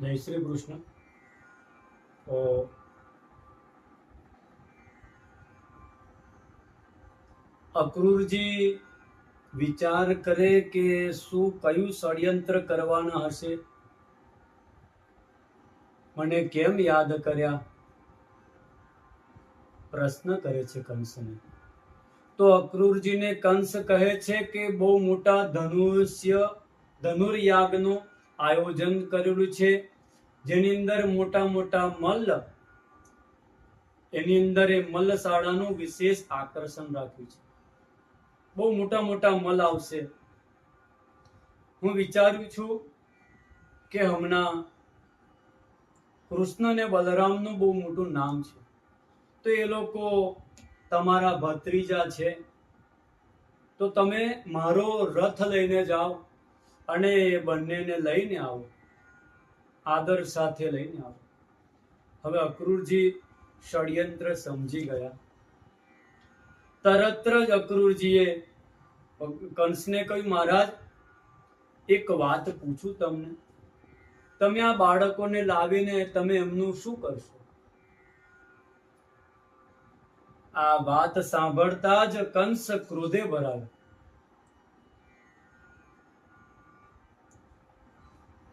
જય શ્રી કૃષ્ણ. અક્રૂરજી વિચાર કરે કે શું કયું ષડયંત્ર કરવાના હશે? મને કેમ યાદ કર્યા? પ્રશ્ન કરે છે કંસને. તો અક્રૂરજીને કંસ કહે છે કે બહુ મોટા ધનુષ્ય, ધનુર્યાગનું આયોજન કરેલું છે. જેની અંદર મોટા મોટા મલ્લ એની અંદર એ મલ્લશાળાનું વિશેષ આકર્ષણ રાખ્યું છે. બહુ મોટા મોટા મલ આવશે. હું વિચાર્યું છું કે હમણાં કૃષ્ણ ને બલરામનું બહુ મોટું નામ છે. તો એ લોકો તમારા ભત્રીજા છે. તો તમે મારો રથ લઈને જાઓ. અને એ બંનેને લઈને આવો. આદર સાથે લઈને આવો. હવે અક્રૂરજી ષડયંત્ર સમજી ગયા. તરત જ અક્રૂરજીએ કંસને કહ્યું, મહારાજ, એક વાત પૂછું તમને. તમે આ બાળકોને લાવીને તમે એમનું શું કરશો? આ વાત સાંભળતા જ કંસ ક્રોધે ભરાયો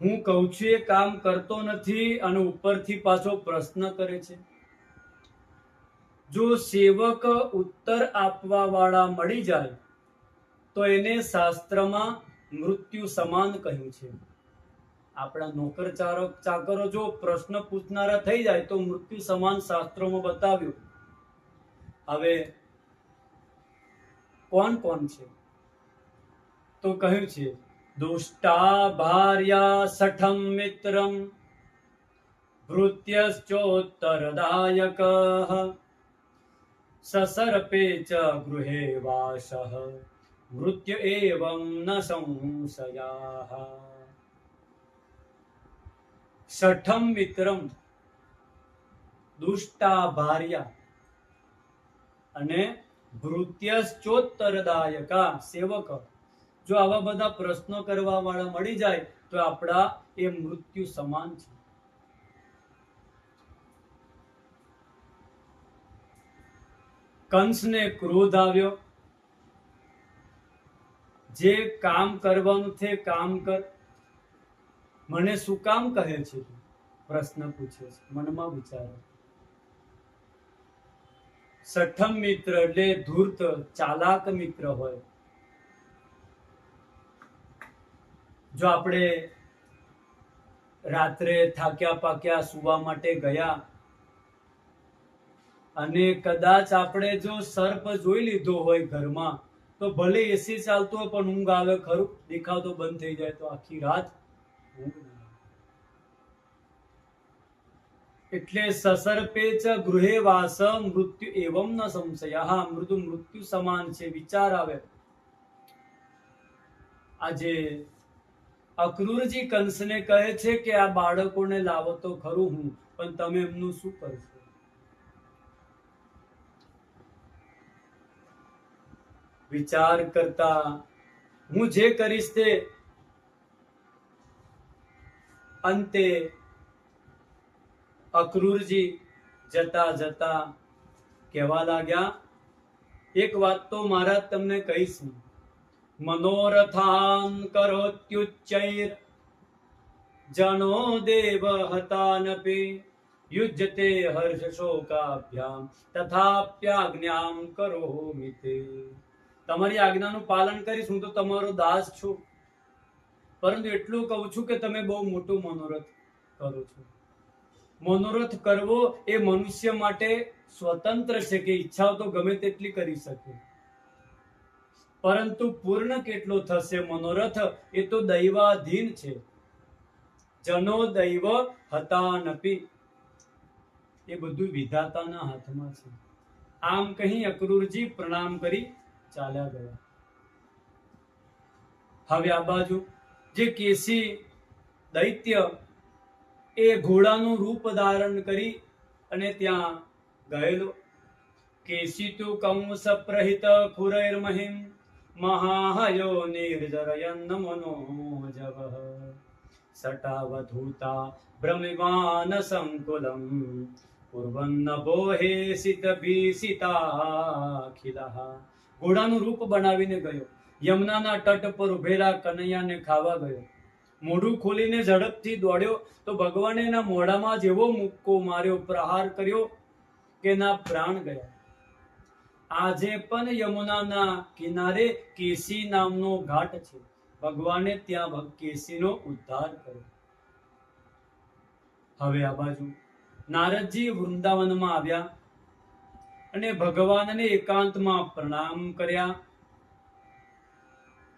હું કહું છું, એ કામ કરતો નથી અને ઉપરથી પાછો પ્રશ્ન કરે છે. જો સેવક ઉત્તર આપવા વાળા મળી જાય, તો એને શાસ્ત્રમાં મૃત્યુ સમાન કહ્યું છે. આપણા નોકર ચારક ચાકરો જો પ્રશ્ન પૂછનારા થઈ જાય, તો મૃત્યુ સમાન શાસ્ત્રોમાં બતાવ્યું. હવે કોણ કોણ છે? તો કહ્યું છે દુષ્ટા ભાર્યા સઠમ મિત્રમ ભૃત્યશ્ચોત્તરદાયક સસર્પે ચ ગૃહે વાસ મૃત્યુ એવમ ન સંશયા સઠમ મિત્રમ દુષ્ટા ભાર્યા અને ભૃત્યશ્ચોત્તરદાયકા સેવક જો આવા બધા પ્રશ્નો કરવા વાળા મળી જાય, તો આપણા એ મૃત્યુ સમાન છે. કંસને ક્રોધ આવ્યો. જે કામ કરવાનું છે કામ કર. મને શું કામ કહે છે પ્રશ્ન પૂછે છે. મનમાં વિચારો સઠમ મિત્ર એટલે ધૂર્ત, ચાલાક મિત્ર હોય. જો આપણે રાત્રે થાક્યા પાક્યા સુવા માટે ગયા અને કદાચ આપણે જો સર્પ જોઈ લીધો હોય ઘરમાં, તો ભલે એસી ચાલતું હોય પણ ઊંઘ આવે, ખરું? દેખાવ બંધ થઈ જાય, તો આખી રાત. એટલે સસર્પે ચ ગૃહે વાસ, મૃત્યુ એવમ ન સંશય. હા મૃદુ મૃત્યુ સમાન છે, વિચાર આવે. આજે અક્રૂરજી કંસને કહે છે કે આ બાળકોને લાવો તો ખરું હું, પણ તમે એમનું શું કરશો વિચાર કરતા હું જે કરીશ તે અંતે અક્રૂરજી જતા જતા કહેવા લાગ્યા, એક વાત તો મારા તમને કહીશ હું. મનોરથાન करोत्युच्चैर्। जनो દેવ હતાનપે યુજ્યતે હર્ષ શોકાભ્યામ તથાપ્યાજ્ઞામ કરોમિ તે તમારી આજ્ઞાનું પાલન કરીશ, હું તો તમારો દાસ છું. પરંતુ એટલું કહું છું કે તમે બહુ મોટું મનોરથ કરો છો. મનોરથ કરવો એ મનુષ્ય માટે સ્વતંત્ર છે કે ઈચ્છાઓ તો ગમે તેટલી કરી શકે. પરંતુ પૂર્ણ કેટલો થશે મનોરથ? એ તો દૈવાધીન છે. જનો દૈવ હતા નપી એ બધું વિધાતાના હાથમાં છે. આમ કહી અક્રૂરજી પ્રણામ કરી ચાલ્યા ગયા. હવે આ બાજુ, જે કેસી દૈત્ય એ ઘોડાનું રૂપ ધારણ કરી અને ત્યાં ગયેલો. કેસી તું કંસ પ્રહિત ખુરૈર મહિમ મહાહયો નિર્જરયન્નમનો મનોજવ સટાવધૂતા ભ્રમિમાન સંકુલમ પૂર્વન્નભો હે સિત ભીસિતાખિલઃ ઘોડાનું રૂપ બનાવીને ગયો. યમુનાના તટ પર ઉભેલા કનૈયાને ખાવા ગયો. મોઢું ખોલીને ઝડપથી દોડ્યો તો ભગવાને એના મોઢામાં જેવો મુક્કો માર્યો, પ્રહાર કર્યો કે ના પ્રાણ ગયા. આજે પણ યમુનાના કિનારે કેસી નામનો ઘાટ છે. ભગવાને ત્યાં કેસીનો ઉદ્ધાર કર્યો. હવે આ બાજુ નારદજી વૃંદાવનમાં આવ્યા અને ભગવાનને એકાંતમાં પ્રણામ કર્યા.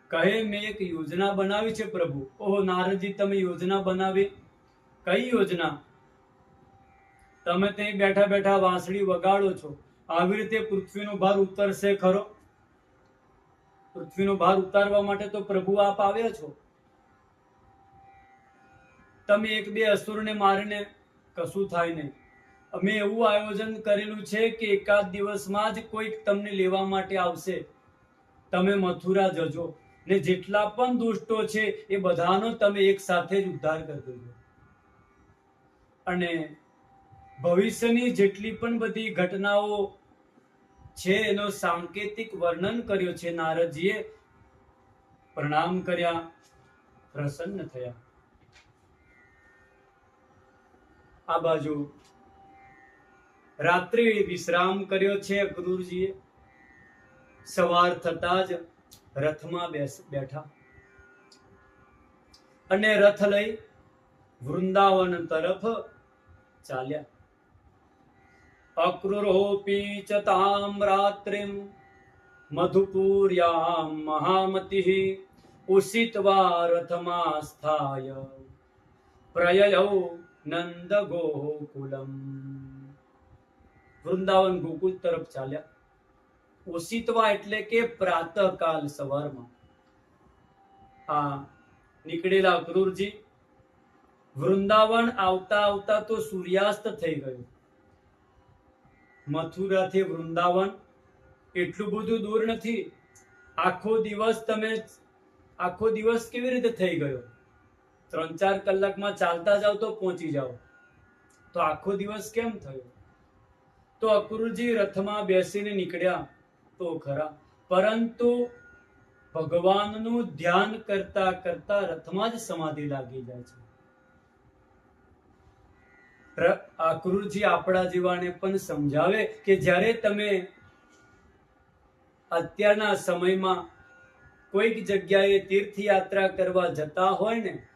કહે, મેં એક યોજના બનાવી છે પ્રભુ. ઓહો, નારદજી, તમે યોજના બનાવી? કઈ યોજના? તમે ત્યાં બેઠા બેઠા વાંસળી વગાડો છો. આવી રીતે પૃથ્વીનો ભાર ઉતરશે ખરો? પૃથ્વીનો ભાર ઉતારવા માટે તો પ્રભુ આપ આવ્યા છો. તમે એક બે અસુરને મારીને કશું થાય નહીં. અમે એવું આયોજન કરેલું છે કે એકાદ દિવસમાં જ કોઈક તમને લેવા માટે આવશે. તમે મથુરા જજો ને જેટલા પણ દુષ્ટો છે એ બધાનો તમે એક સાથે જ ઉદ્ધાર કરી દેજો. અને ભવિષ્યની જેટલી પણ બધી ઘટનાઓ છે એનો સાંકેતિક વર્ણન કર્યો છે. નારદજીએ પ્રણામ કર્યા, પ્રસન્ન થયા. આ બાજુ રાત્રિ વિશ્રામ કર્યો છે ગુરુજીએ સવાર થતા જ રથમાં બેઠા. અને રથ લઈ વૃંદાવન તરફ ચાલ્યા. અક્રુરોપી ચ તામ રાત્રિમ મધુપુર્યામ महामतिः उषित्वा रथमास्थाय સ્થાય પ્રયયૌ વૃંદાવન ગોકુલ તરફ ચાલ્યા ઉષિતવા એટલે કે પ્રાતઃકાલ સવારમાં આ નીકળેલા અક્રૂરજી વૃંદાવન આવતા આવતા તો સૂર્યાસ્ત થઈ ગયો મથુરાથી વૃંદાવન. એટલું બધું દૂર નથી. આખો દિવસ તમે આખો દિવસ કેવી રીતે થઈ ગયો? ત્રણ ચાર કલાકમાં ચાલતા જાઓ તો પહોંચી જાઓ. તો આખો દિવસ કેમ થયો? તો અક્રૂરજી રથમાં બેસીને નીકળ્યા તો ખરા. પરંતુ ભગવાનનું ધ્યાન કરતા કરતા રથમાં જ સમાધિ લાગી જાય છે. અક્રૂરજી આપણા જીવાને પણ સમજાવે કે જ્યારે તમે અત્યારના સમયમાં કોઈક જગ્યાએ તીર્થયાત્રા કરવા જતા હોય ને,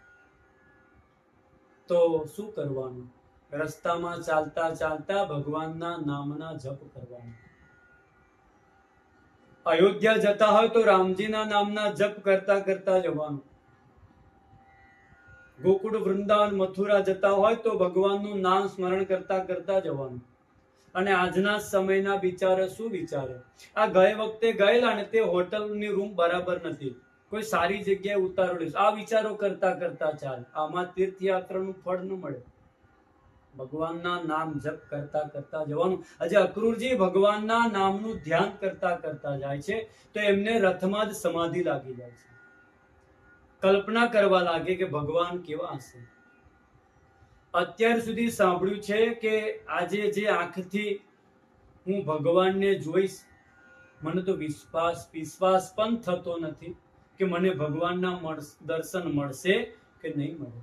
તો શું કરવાનું? રસ્તામાં ચાલતા ચાલતા ભગવાનના નામના જપ કરવાનું. અયોધ્યા જતા હોય તો રામજીના નામના જપ કરતા કરતા જવાનું. ગોકુળ વૃંદાવન મથુરા જતા હોય તો ભગવાનનું નામ સ્મરણ કરતા કરતા જવાનું. અને આજના સમયના વિચારે શું વિચારે? આ ગયે વખતે ગયેલા ને તે હોટલની રૂમ બરાબર નથી. કોઈ સારી જગ્યાએ ઉતારો લઈશ. આ વિચારો કરતા કરતા ચાલ. આમાં તીર્થયાત્રાનું ફળ ન મળે. ભગવાનના નામ જપ કરતા કરતા જવાનું. આજે અક્રૂરજી ભગવાનના નામનું ધ્યાન કરતા કરતા જાય છે, તો એમને રથમાં જ સમાધિ લાગી જાય છે. કલ્પના કરવા લાગે કે ભગવાન કેવા હશે? અત્યાર સુધી સાંભળ્યું છે કે આજે જે આંખથી હું ભગવાનને જોઈશ, મને તો વિશ્વાસ વિશ્વાસ પણ થતો નથી કે મને ભગવાનના દર્શન મળશે કે નહીં મળે.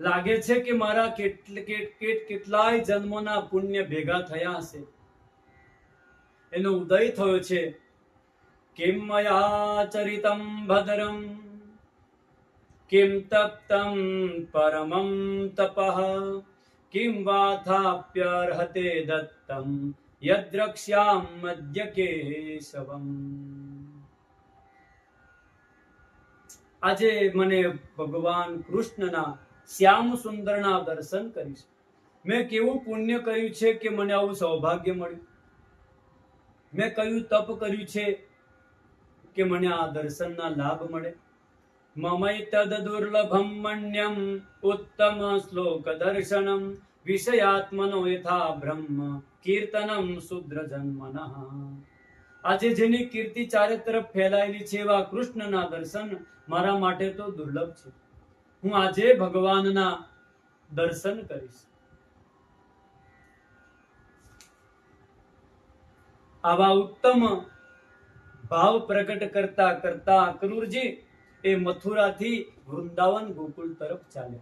લાગે છે કે મારા કેટલ, કેટ કેટ, કેટલાય જન્મોના પુણ્ય ભેગા થયા હશે. એનો ઉદય થયો છે કિમ મયા ચરિતમ ભદ્રમ કિમ તપ્તમ પરમમ તપઃ કિમ વાથાપ્યર્હતે દત્તમ યદ્રક્ષ્યામદ્ય કેશવમ આજે મને ભગવાન કૃષ્ણના શ્યામ સુંદરના દર્શન કરીશ. મેં કેવું પુણ્ય કર્યું છે કે મને આવું સૌભાગ્ય મળ્યું. મેં કયું તપ કર્યું છે કે મને આ દર્શનના લાભ મળે? મમૈતદ દુર્લભમ મન્યમ ઉત્તમ શ્લોક દર્શનમ વિષયાત્મનો યથા બ્રહ્મ કીર્તનમ શુદ્ર જન્મનઃ. આજે જેની કીર્તિ ચારે તરફ ફેલાયેલી છે એવા કૃષ્ણના દર્શન મારા માટે તો દુર્લભ છે. હું આજે ભગવાનના દર્શન કરીશ. આવા ઉત્તમ ભાવ પ્રગટ કરતા કરતા અક્રૂરજી એ મથુરાથી વૃંદાવન ગોકુલ તરફ ચાલ્યા.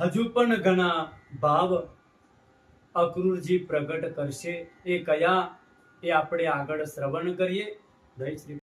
હજુ પણ ઘણા ભાવ અક્રૂરજી પ્રગટ કરશે એ કયા એ આપણે આગળ શ્રવણ કરીએ. જય શ્રી